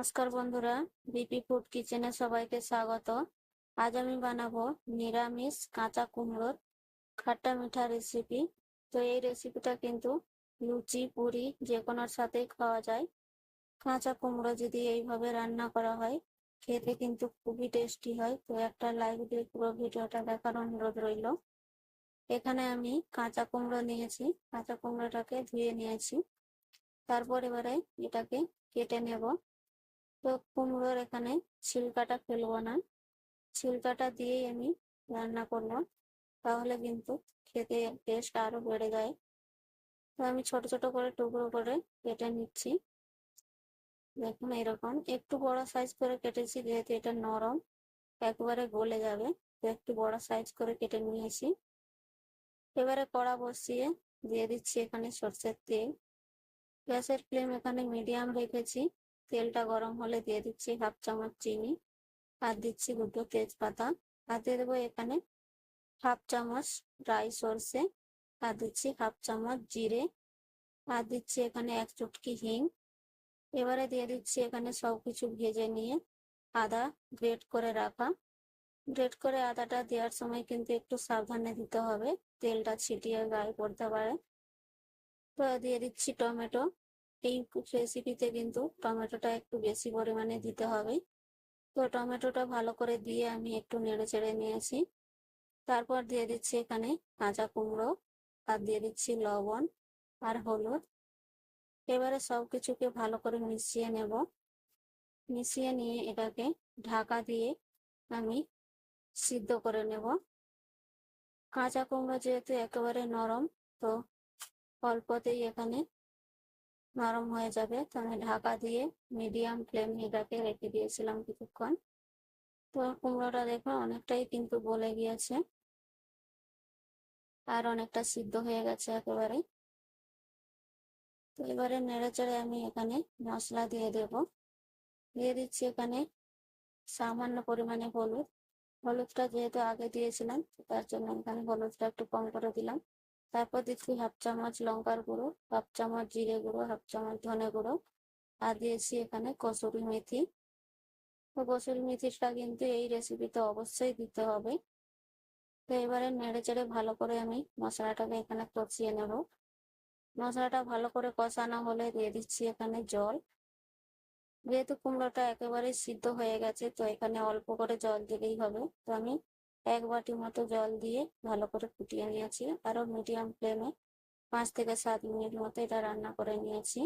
নমস্কার বন্ধুরা, BP food কিচেনে সবাইকে স্বাগত। আজ আমি বানাবো নিরামিষ কাঁচা কুমড়োর খাট্টা মিঠা রেসিপি তো এই রেসিপিটা কিন্তু লুচি, পুরি যে কোনোর সাথেই খাওয়া যায়। কাঁচা কুমড়ো যদি এইভাবে রান্না করা হয়, খেতে কিন্তু খুবই টেস্টি হয়। তো একটা লাইক দিয়ে পুরো ভিডিওটা দেখার অনুরোধ রইল। এখানে আমি কাঁচা কুমড়ো নিয়েছি, কাঁচা কুমড়োটাকে ধুয়ে নিয়েছি। তারপর এবারে এটাকে কেটে নেব। তো কুমড়োর এখানে ছিলকাটা ফেলব না। ছিলকাটা দিয়েই আমি রান্না করব। তাহলে কিন্তু খেতে টেস্ট আরও বেড়ে যায়। তো আমি ছোট ছোট করে টুকরো করে কেটে নিচ্ছি। দেখুন এরকম। একটু বড় সাইজ করে কেটেছি, যেহেতু এটা নরম, একবারে গলে যাবে। তো একটু বড় সাইজ করে কেটে নিয়েছি। এবারে কড়া বসিয়ে দিয়ে দিচ্ছি এখানে সর্ষের তেল। গ্যাসের ফ্লেম এখানে মিডিয়াম রেখেছি। তেলটা গরম হলে দিয়ে দিচ্ছি হাফ চামচ চিনি, আর দিচ্ছি দুটো তেজপাতা, আর দিয়ে দেবো এখানে হাফ চামচ ড্রাই সর্ষে, আর দিচ্ছি হাফ চামচ জিরে, আর দিচ্ছি এখানে এক চুটকি হিং। এবারে দিয়ে দিচ্ছি এখানে সব কিছু ভেজে নিয়ে আদা গ্রেট করে রাখা। গ্রেট করে আদাটা দেওয়ার সময় কিন্তু একটু সাবধানে দিতে হবে, তেলটা ছিটিয়ে গায়ে পড়তে পারে। তো দিয়ে দিচ্ছি টমেটো। এই রেসিপিতে কিন্তু টমেটোটা একটু বেশি পরিমাণে দিতে হবে। তো টমেটোটা ভালো করে দিয়ে আমি একটু নেড়ে চেড়ে নিয়েছি। তারপর দিয়ে দিচ্ছি এখানে কাঁচা কুমড়ো, আর দিয়ে দিচ্ছি লবণ আর হলুদ। এবারে সব কিছুকে ভালো করে মিশিয়ে নেব। মিশিয়ে নিয়ে এটাকে ঢাকা দিয়ে আমি সিদ্ধ করে নেব। কাঁচা কুমড়ো যেহেতু একেবারে নরম, তো অল্পতেই এখানে নরম হয়ে যাবে। তো আমি ঢাকা দিয়ে মিডিয়াম ফ্লেম এটাকে রেখে দিয়েছিলাম কিছুক্ষণ। তো কুমড়োটা দেখো অনেকটাই কিন্তু গলে গিয়েছে। আর অনেকটা সিদ্ধ হয়ে গেছে একেবারে। তো এবারে নেড়ে চেড়ে আমি এখানে মশলা দিয়ে দেব। দিয়ে দিচ্ছি এখানে সামান্য পরিমাণে হলুদ। হলুদটা যেহেতু আগে দিয়েছিলাম, তার জন্য এখানে হলুদটা একটু কম করে দিলাম। তারপর দিচ্ছি হাফ চামচ লঙ্কার গুঁড়ো হাফ চামচ জিরে গুঁড়ো হাফ চামচ ধনে গুঁড়ো আর দিয়েছি এখানে কসুরি মেথি। তো কসুরি মেথিটা কিন্তু এই রেসিপিতে অবশ্যই দিতে হবে। তো এবারে নেড়ে চেড়ে ভালো করে আমি মশলাটাকে এখানে কষিয়ে নেব। মশলাটা ভালো করে কষানো হলে দিয়ে দিচ্ছি এখানে জল। যেহেতু কুমড়োটা একেবারে সিদ্ধ হয়ে গেছে, তো এখানে অল্প করে জল দিলেই হবে। তো আমি এক বাটি মতো জল দিয়ে ভালো করে ফুটিয়ে নিয়েছি। আরও মিডিয়াম ফ্লেমে পাঁচ থেকে সাত মিনিট মতো এটা রান্না করে নিয়েছি।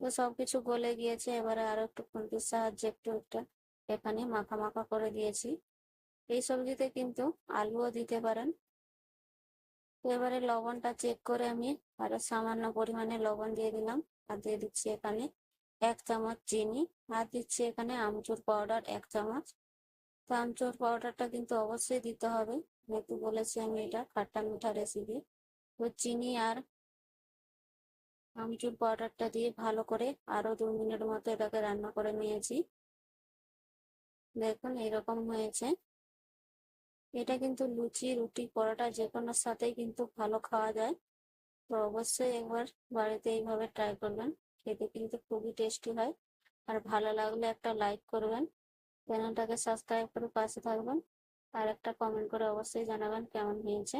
তো সবকিছু গলে গিয়েছে, এবারে আরও একটু খুন্তির সাহায্যে একটু একটা এখানে মাখা মাখা করে দিয়েছি। এই সবজিতে কিন্তু আলুও দিতে পারেন। তো এবারে লবণটা চেক করে আমি আরও সামান্য পরিমাণে লবণ দিয়ে দিলাম। আর দিয়ে দিচ্ছি এখানে এক চামচ চিনি। আর দিচ্ছি এখানে আমচুর পাউডার এক চামচ। তো পাউডারটা কিন্তু অবশ্যই দিতে হবে। যেহেতু বলেছি আমি এটা খাট্টা মিঠা রেসিপি তো চিনি আর আমচুর পাউডারটা দিয়ে ভালো করে আরও দু মিনিট মতো এটাকে রান্না করে নিয়েছি। দেখুন, এরকম হয়েছে। এটা কিন্তু লুচি, রুটি, পরোটা যে কোনো সাথেই কিন্তু ভালো খাওয়া যায়। তো অবশ্যই একবার বাড়িতে এইভাবে ট্রাই করবেন। খেতে কিন্তু খুবই টেস্টি হয়। আর ভালো লাগলে একটা লাইক করবেন। চ্যানেলটাকে সাবস্ক্রাইব করে পাশে থাকবেন। আর একটা কমেন্ট করে অবশ্যই জানাবেন কেমন হয়েছে।